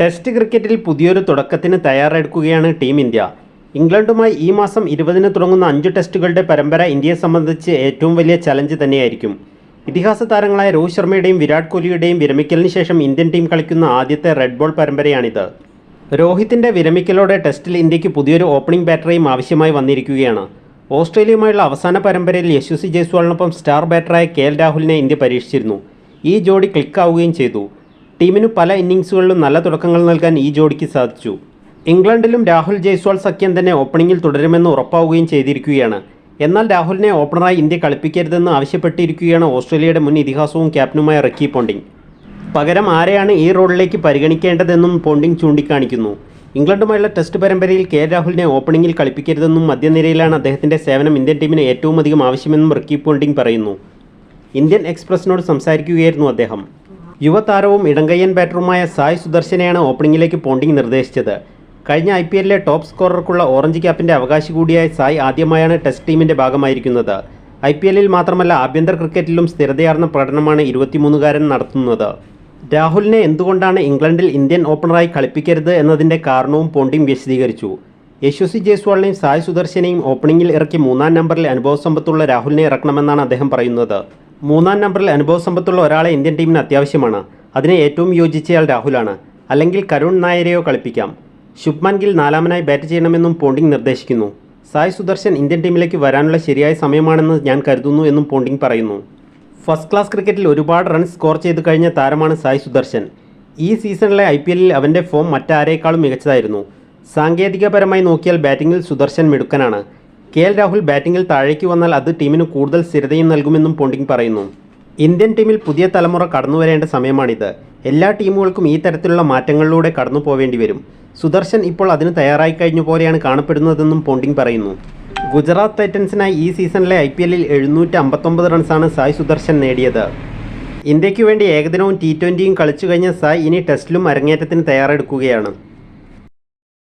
Test ക്രിക്കറ്റിൽ പുതിയൊരു തുടക്കത്തിന് തയ്യാറെടുക്കുകയാണ് team India. ഇംഗ്ലണ്ടുമായി ഈ മാസം ഇരുപതിന് തുടങ്ങുന്ന അഞ്ച് ടെസ്റ്റുകളുടെ പരമ്പര ഇന്ത്യയെ സംബന്ധിച്ച് ഏറ്റവും വലിയ ചലഞ്ച് തന്നെയായിരിക്കും. ഇതിഹാസ താരങ്ങളായ രോഹിത് ശർമ്മയുടെയും വിരാട് കോഹ്ലിയുടെയും വിരമിക്കലിന് ശേഷം ഇന്ത്യൻ ടീം കളിക്കുന്ന ആദ്യത്തെ റെഡ് ബോൾ പരമ്പരയാണിത്. രോഹിത്തിന്റെ വിരമിക്കലോടെ ടെസ്റ്റിൽ ഇന്ത്യയ്ക്ക് പുതിയൊരു ഓപ്പണിംഗ് ബാറ്ററിയും ആവശ്യമായി വന്നിരിക്കുകയാണ്. ഓസ്ട്രേലിയയുമായുള്ള അവസാന പരമ്പരയിൽ യശസ്വി ജയ്സ്വാളിനൊപ്പം സ്റ്റാർ ബാറ്ററായ കെ എൽ രാഹുലിനെ ഇന്ത്യ പരീക്ഷിച്ചിരുന്നു. ഈ ജോഡി ക്ലിക്കാവുകയും ചെയ്തു. ടീമിന് പല ഇന്നിങ്സുകളിലും നല്ല തുടക്കങ്ങൾ നൽകാൻ ഈ ജോഡിക്ക് സാധിച്ചു. ഇംഗ്ലണ്ടിലും രാഹുൽ ജയ്സ്വാൾ സഖ്യം തന്നെ ഓപ്പണിംഗിൽ തുടരുമെന്ന് ഉറപ്പാവുകയും ചെയ്തിരിക്കുകയാണ്. എന്നാൽ രാഹുലിനെ ഓപ്പണറായി ഇന്ത്യ കളിപ്പിക്കരുതെന്ന് ആവശ്യപ്പെട്ടിരിക്കുകയാണ് ഓസ്ട്രേലിയയുടെ മുൻ ഇതിഹാസവും ക്യാപ്റ്റനുമായ റക്കി പോണ്ടിങ് പകരം ആരെയാണ് ഈ റോളിലേക്ക് പരിഗണിക്കേണ്ടതെന്നും പോണ്ടിങ് ചൂണ്ടിക്കാണിക്കുന്നു. ഇംഗ്ലണ്ടുമായുള്ള ടെസ്റ്റ് പരമ്പരയിൽ കെ രാഹുലിനെ ഓപ്പണിംഗിൽ കളിപ്പിക്കരുതെന്നും മധ്യനിരയിലാണ് അദ്ദേഹത്തിന്റെ സേവനം ഇന്ത്യൻ ടീമിന് ഏറ്റവും അധികം ആവശ്യമെന്നും റക്കി പോണ്ടിങ് പറയുന്നു. ഇന്ത്യൻ എക്സ്പ്രസിനോട് സംസാരിക്കുകയായിരുന്നു അദ്ദേഹം. യുവതാരവും ഇടങ്കയ്യൻ ബാറ്ററുമായ സായ് സുദർശനെയാണ് ഓപ്പണിംഗിലേക്ക് പോണ്ടിംഗ് നിർദ്ദേശിച്ചത്. കഴിഞ്ഞ ഐ പി എല്ലിലെ ടോപ്പ് സ്കോറർക്കുള്ള ഓറഞ്ച് ക്യാപ്പിന്റെ അവകാശി കൂടിയായ സായ് ആദ്യമായാണ് ടെസ്റ്റ് ടീമിന്റെ ഭാഗമായിരിക്കുന്നത്. ഐ പി എല്ലിൽ മാത്രമല്ല ആഭ്യന്തര ക്രിക്കറ്റിലും സ്ഥിരതയാർന്ന പ്രകടനമാണ് ഇരുപത്തിമൂന്നുകാരൻ നടത്തുന്നത്. രാഹുലിനെ എന്തുകൊണ്ടാണ് ഇംഗ്ലണ്ടിൽ ഇന്ത്യൻ ഓപ്പണറായി കളിപ്പിക്കരുത് എന്നതിന്റെ കാരണവും പോണ്ടിംഗ് വിശദീകരിച്ചു. യശസ്വി ജയ്സ്വാളിനെയും സായ് സുദർശനെയും ഓപ്പണിംഗിൽ ഇറക്കി മൂന്നാം നമ്പറിൽ അനുഭവസമ്പത്തുള്ള രാഹുലിനെ ഇറക്കണമെന്നാണ് അദ്ദേഹം പറയുന്നത്. മൂന്നാം നമ്പറിൽ അനുഭവ സമ്പത്തുള്ള ഒരാളെ ഇന്ത്യൻ ടീമിന് അത്യാവശ്യമാണ്. അതിന് ഏറ്റവും യോജിച്ചയാൾ രാഹുലാണ്. അല്ലെങ്കിൽ കരുൺ നായരെയോ കളിപ്പിക്കാം. ശുഭ്മാൻ ഗിൽ നാലാമനായി ബാറ്റ് ചെയ്യണമെന്നും പോണ്ടിംഗ് നിർദ്ദേശിക്കുന്നു. സായ് സുദർശൻ ഇന്ത്യൻ ടീമിലേക്ക് വരാനുള്ള ശരിയായ സമയമാണെന്ന് ഞാൻ കരുതുന്നു എന്നും പോണ്ടിംഗ് പറയുന്നു. ഫസ്റ്റ് ക്ലാസ് ക്രിക്കറ്റിൽ ഒരുപാട് റൺസ് സ്കോർ ചെയ്ത് കഴിഞ്ഞ താരമാണ് സായ് സുദർശൻ. ഈ സീസണിലെ ഐ പി എല്ലിൽ അവന്റെ ഫോം മറ്റാരേക്കാളും മികച്ചതായിരുന്നു. സാങ്കേതികപരമായി നോക്കിയാൽ ബാറ്റിങ്ങിൽ സുദർശൻ മിടുക്കനാണ്. കെ എൽ രാഹുൽ ബാറ്റിംഗിൽ താഴേക്ക് വന്നാൽ അത് ടീമിന് കൂടുതൽ സ്ഥിരതയും നൽകുമെന്നും പോണ്ടിങ് പറയുന്നു. ഇന്ത്യൻ ടീമിൽ പുതിയ തലമുറ കടന്നു വരേണ്ട സമയമാണിത്. എല്ലാ ടീമുകൾക്കും ഈ തരത്തിലുള്ള മാറ്റങ്ങളിലൂടെ കടന്നു പോവേണ്ടി വരും. സുദർശൻ ഇപ്പോൾ അതിന് തയ്യാറായി കഴിഞ്ഞ പോലെയാണ് കാണപ്പെടുന്നതെന്നും പോണ്ടിങ് പറയുന്നു. ഗുജറാത്ത് ടൈറ്റൻസിനായി ഈ സീസണിലെ ഐ പി എല്ലിൽ എഴുന്നൂറ്റി അമ്പത്തൊമ്പത് റൺസാണ് സായ് സുദർശൻ നേടിയത്. ഇന്ത്യയ്ക്ക് വേണ്ടി ഏകദിനവും ടി ട്വന്റിയും കളിച്ചു കഴിഞ്ഞ സായ് ഇനി ടെസ്റ്റിലും അരങ്ങേറ്റത്തിന് തയ്യാറെടുക്കുകയാണ്.